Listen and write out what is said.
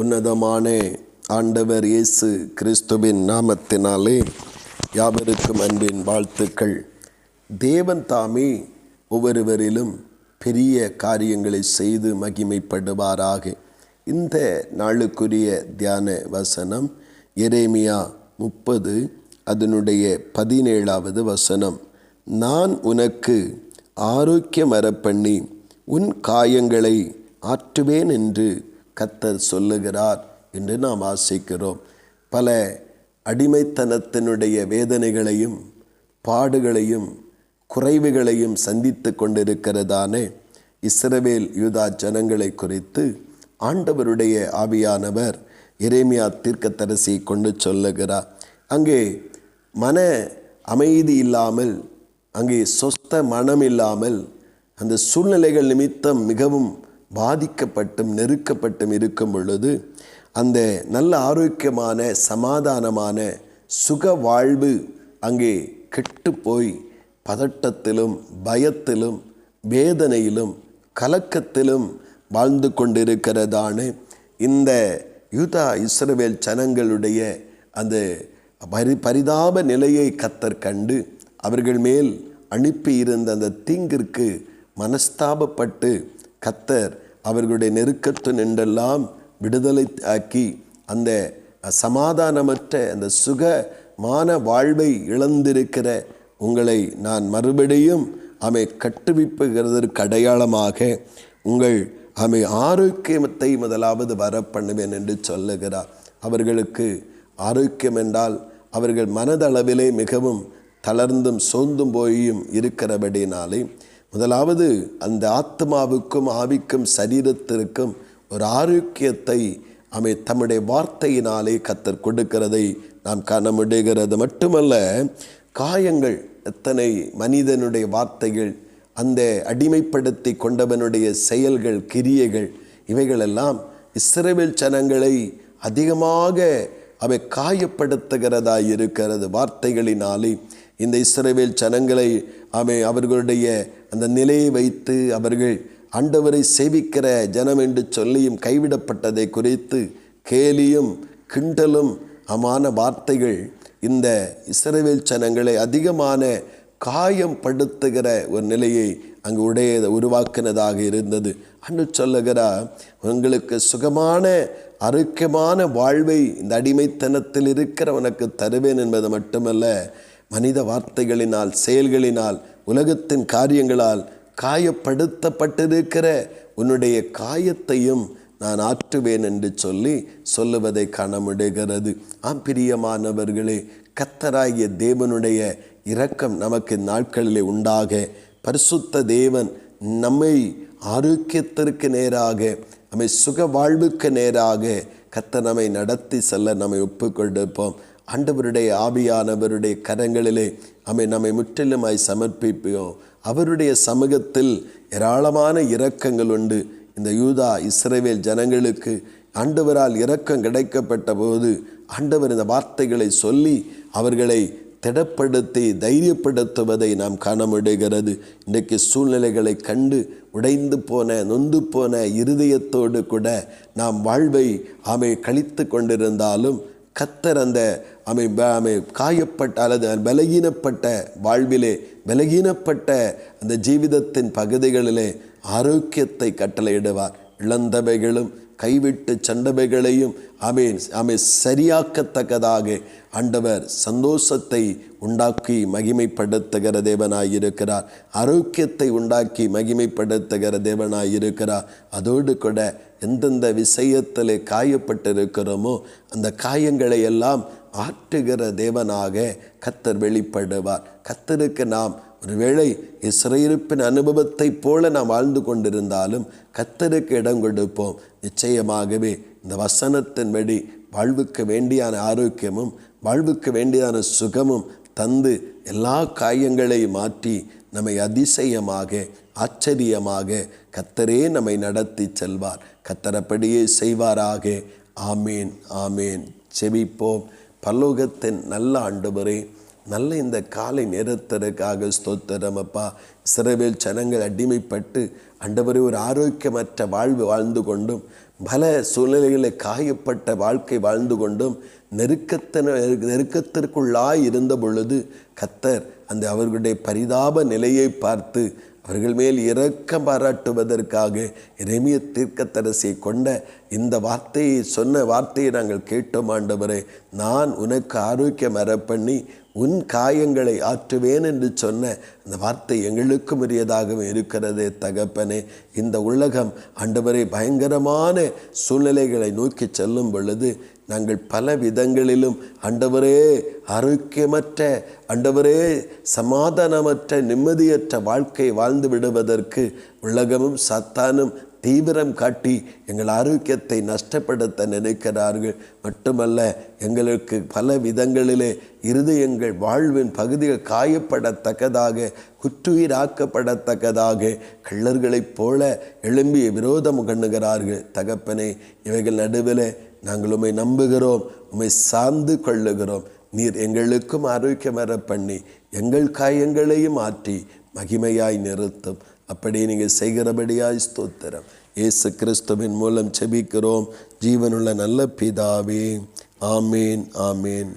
உன்னதமான ஆண்டவர் இயேசு கிறிஸ்துவின் நாமத்தினாலே யாவருக்கும் அன்பின் வாழ்த்துக்கள். தேவன் தாமே ஒவ்வொருவரிலும் பெரிய காரியங்களை செய்து மகிமைப்படுவாராக. இந்த நாளுக்குரிய தியான வசனம் எரேமியா முப்பது அதனுடைய பதினேழாவது வசனம். நான் உனக்கு ஆரோக்கியம் வரப்பண்ணி உன் காயங்களை ஆற்றுவேன் என்று கத்தர் சொல்லுகிறார் என்று நாம் ஆசைக்கிறோம். பல அடிமைத்தனத்தினுடைய வேதனைகளையும் பாடுகளையும் குறைவுகளையும் சந்தித்து கொண்டிருக்கிறதானே. இஸ்ரவேல் யூதா ஜனங்களை குறித்து ஆண்டவருடைய ஆவியானவர் இறைமையா தீர்க்கத்தரசி கொண்டு சொல்லுகிறார். அங்கே மன அமைதி இல்லாமல் அங்கே சொஸ்த மனம் இல்லாமல் அந்த சூழ்நிலைகள் நிமித்தம் மிகவும் பாதிக்கப்பட்டும் நெருக்கப்பட்டும் இருக்கும் பொழுது அந்த நல்ல ஆரோக்கியமான சமாதானமான சுக வாழ்வு அங்கே கெட்டு போய் பதட்டத்திலும் பயத்திலும் வேதனையிலும் கலக்கத்திலும் வாழ்ந்து கொண்டிருக்கிறதான இந்த யூதா இஸ்ரவேல் ஜனங்களுடைய அந்த பரி பரிதாப நிலையை கத்தர் கண்டு அவர்கள் மேல் அனுப்பியிருந்த அந்த தீங்கிற்கு மனஸ்தாபப்பட்டு கத்தர் அவர்களுடைய நெருக்கத்து நின்றெல்லாம் விடுதலை ஆக்கி அந்த சமாதானமற்ற அந்த சுகமான வாழ்வை இழந்திருக்கிற உங்களை நான் மறுபடியும் அவை கட்டுவிப்புகிறதற்கு அடையாளமாக உங்கள் அவை ஆரோக்கியத்தை முதலாவது வர பண்ணுவேன் என்று சொல்லுகிறார். அவர்களுக்கு ஆரோக்கியம் என்றால் அவர்கள் மனதளவிலே மிகவும் தளர்ந்தும் சோர்ந்தும் போயும் இருக்கிறபடினாலே முதலாவது அந்த ஆத்மாவுக்கும் ஆவிக்கும் சரீரத்திற்கும் ஒரு ஆரோக்கியத்தை அவை தம்முடைய வார்த்தையினாலே கத்தர் கொடுக்கிறதை நாம் காண முடிகிறது மட்டுமல்ல காயங்கள் எத்தனை மனிதனுடைய வார்த்தைகள் அந்த அடிமைப்படுத்தி கொண்டவனுடைய செயல்கள் கிரியைகள் இவைகளெல்லாம் இஸ்ரேல் ஜனங்களை அதிகமாக அவை காயப்படுத்துகிறதா இருக்கிறது வார்த்தைகளினாலே இந்த இஸ்ரேவேல் ஜனங்களை அவை அவர்களுடைய அந்த நிலையை வைத்து அவர்கள் ஆண்டவரை சேவிக்கிற ஜனம் என்று சொல்லியும் கைவிடப்பட்டதை குறித்து கேலியும் கிண்டலும் அமான வார்த்தைகள் இந்த இஸ்ரேவேல் ஜனங்களை அதிகமான காயம் படுத்துகிற ஒரு நிலையை அங்கு உடைய உருவாக்கினதாக இருந்தது. அன்று சொல்லுகிறார் உங்களுக்கு சுகமான ஆரோக்கியமான வாழ்வை இந்த அடிமைத்தனத்தில் இருக்கிற உனக்கு தருவேன் என்பது மட்டுமல்ல மனித வார்த்தைகளினால் செயல்களினால் உலகத்தின் காரியங்களால் காயப்படுத்தப்பட்டிருக்கிற உன்னுடைய காயத்தையும் நான் ஆற்றுவேன் என்று சொல்லி சொல்லுவதை காண முடிகிறது ஆம் பிரியமானவர்களே கத்தராகிய தேவனுடைய இரக்கம் நமக்கு நாட்களிலே உண்டாக. பரிசுத்த தேவன் நம்மை ஆரோக்கியத்திற்கு நேராக நம்மை சுக வாழ்வுக்கு நேராக கத்த நம்மை நடத்தி செல்ல நம்மை ஒப்புக்கொண்டிருப்போம். ஆண்டவருடைய ஆவியானவருடைய கரங்களிலே அமை நம்மை முற்றிலுமாய் சமர்ப்பிப்போம். அவருடைய சமூகத்தில் ஏராளமான இரக்கங்கள் உண்டு. இந்த யூதா இஸ்ரேவேல் ஜனங்களுக்கு ஆண்டவரால் இரக்கம் கிடைக்கப்பட்ட போது ஆண்டவர் இந்த வார்த்தைகளை சொல்லி அவர்களை திடப்படுத்தி தைரியப்படுத்துவதை நாம் காண முடிகிறது. இன்றைக்கு சூழ்நிலைகளை கண்டு உடைந்து போன நொந்து போன இருதயத்தோடு கூட நாம் வாழ்வை ஆமை கழித்து கொண்டிருந்தாலும் கத்தர் அந்த அமை அமை காயப்பட்ட அல்லது பலகீனப்பட்ட வாழ்விலே பலகீனப்பட்ட அந்த ஜீவிதத்தின் பகுதிகளிலே ஆரோக்கியத்தை கட்டளையிடுவார். இழந்தவைகளும் கைவிட்டு சண்டவைகளையும் அவை அவை சரியாக்கத்தக்கதாக ஆண்டவர் சந்தோஷத்தை உண்டாக்கி மகிமைப்படுத்துகிற தேவனாயிருக்கிறார். ஆரோக்கியத்தை உண்டாக்கி மகிமைப்படுத்துகிற தேவனாயிருக்கிறார். அதோடு கூட எந்தெந்த விஷயத்தில் காயப்பட்டிருக்கிறோமோ அந்த காயங்களை எல்லாம் ஆற்றுகிற தேவனாக கத்தர் வெளிப்படுவார். கத்தருக்கு நாம் ஒருவேளை இஸ்ரேருப்பின் அனுபவத்தைப் போல நாம் வாழ்ந்து கொண்டிருந்தாலும் கத்தருக்கு இடம் கொடுப்போம். நிச்சயமாகவே இந்த வசனத்தின்படி வாழ்வுக்கு வேண்டியான ஆரோக்கியமும் வாழ்வுக்கு வேண்டியான சுகமும் தந்து எல்லா காயங்களையும் மாற்றி நம்மை அதிசயமாக ஆச்சரியமாக கத்தரே நம்மை நடத்தி செல்வார். கத்தரப்படியே செய்வாராக. ஆமேன் ஆமேன். செவிப்போம் பல்லோகத்தின் நல்ல ஆண்டவரே நல்ல இந்த காலை நேரத்திற்காக ஸ்தோத்திரம் அப்பா. இஸ்ரவேல் ஜனங்கள் அடிமைப்பட்டு அண்டவரை ஒரு ஆரோக்கியமற்ற வாழ்வு வாழ்ந்து கொண்டும் பல சூழ்நிலைகளை காயப்பட்ட வாழ்க்கை வாழ்ந்து கொண்டும் நெருக்கத்தின நெருக்கத்திற்குள்ளாய் இருந்த பொழுது கத்தர் அந்த அவர்களுடைய பரிதாப நிலையை பார்த்து அவர்கள் மேல் இரக்கம் பாராட்டுவதற்காக இறைமிய தீர்க்கத்தரசை கொண்ட இந்த வார்த்தையை சொன்ன வார்த்தையை நாங்கள் கேட்டோம் ஆண்டவரே. நான் உனக்கு ஆரோக்கியம் அறப்பண்ணி உன் காயங்களை ஆற்றுவேன் என்று சொன்ன அந்த வார்த்தை எங்களுக்கும் உரியதாகவும் இருக்கிறதே தகப்பனே. இந்த உலகம் ஆண்டவரை பயங்கரமான சூழ்நிலைகளை நோக்கி செல்லும் பொழுது நாங்கள் பல விதங்களிலும் அண்டவரே ஆரோக்கியமற்ற அண்டவரே சமாதானமற்ற நிம்மதியற்ற வாழ்க்கை வாழ்ந்து விடுவதற்கு உலகமும் சத்தானும் தீவிரம் காட்டி எங்கள் ஆரோக்கியத்தை நஷ்டப்படுத்த நினைக்கிறார்கள். மட்டுமல்ல எங்களுக்கு பல விதங்களிலே இருதயங்கள் வாழ்வின் பகுதிகள் காயப்படத்தக்கதாக குற்றுயிராக்கப்படத்தக்கதாக கள்ளர்களைப் போல எழும்பி விரோதம் கண்ணுகிறார்கள். தகப்பனே இவைகள் நடுவில் நாங்கள் உம்மை நம்புகிறோம் உம்மை சார்ந்து கொள்ளுகிறோம். நீர் எங்களுக்கும் ஆரோக்கியம் வர பண்ணி எங்கள் காயங்களையும் ஆற்றி மகிமையாய் நிறுத்தும். அப்படி நீங்கள் செய்கிறபடியாய் ஸ்தோத்திரம். இயேசு கிறிஸ்துவின் மூலம் செபிக்கிறோம் ஜீவனுள்ள நல்ல பிதாவே ஆமேன் ஆமேன்.